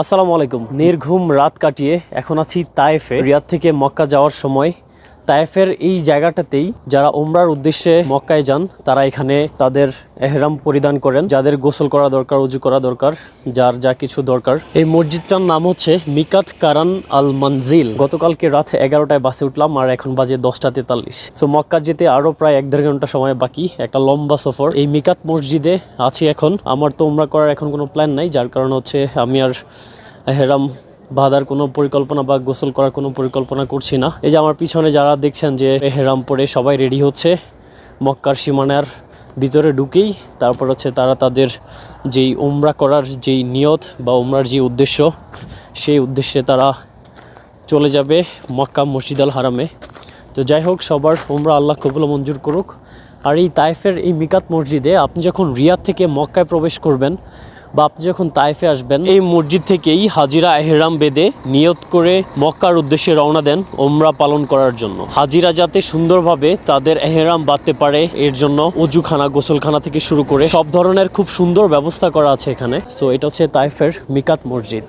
আসসালামু আলাইকুম। নির্ঘুম রাত কাটিয়ে এখন আছি তায়েফে রিয়াদ থেকে মক্কা যাওয়ার সময় তায়েফের এই জায়গাটাতেই যারা ওমরার উদ্দেশ্যে মক্কায় যান, তারা এখানে তাদের এহরাম পরিধান করেন, যাদের গোসল করা দরকার, উজু করা দরকার, যার যা কিছু দরকার। এই মসজিদটার নাম হচ্ছে মিকাত কারান আল মঞ্জিল গতকালকে রাত এগারোটায় বাসে উঠলাম আর এখন বাজে দশটা তেতাল্লিশ। সো মক্কা যেতে আরও প্রায় এক দেড় ঘণ্টা সময় বাকি, একটা লম্বা সফর। এই মিকাত মসজিদে আছি এখন। আমার তো উমরা করার এখন কোনো প্ল্যান নাই, যার কারণ হচ্ছে আমি আর হেরাম বাঁধার কোনো পরিকল্পনা বা গোসল করার কোনো পরিকল্পনা করছি না। এই যে আমার পিছনে যারা দেখছেন যে হেরাম সবাই রেডি হচ্ছে, মক্কার সীমানার ভিতরে ঢুকেই তারপর হচ্ছে তারা তাদের যেই উমরা করার যেই নিয়ত বা উমরার যে উদ্দেশ্য, সেই উদ্দেশ্যে তারা চলে যাবে মক্কা মসজিদ আল হারামে। তো যাই হোক, সবার উমরা আল্লাহ কবুল মঞ্জুর করুক। আর এই তাইফের এই মিকাত মসজিদে আপনি যখন রিয়াদ থেকে মক্কায় প্রবেশ করবেন বা আপনি যখন তাইফে আসবেন, এই মসজিদ থেকেই হাজিরা এহরাম বেদে নিয়ত করে মক্কার উদ্দেশ্যে রওনা দেন ওমরা পালন করার জন্য। হাজিরা যাতে সুন্দরভাবে তাদের এহরাম বাঁধতে পারে, এর জন্য অজুখানা গোসলখানা থেকে শুরু করে সব ধরনের খুব সুন্দর ব্যবস্থা করা আছে এখানে। তো এটা হচ্ছে তাইফের মিকাত মসজিদ।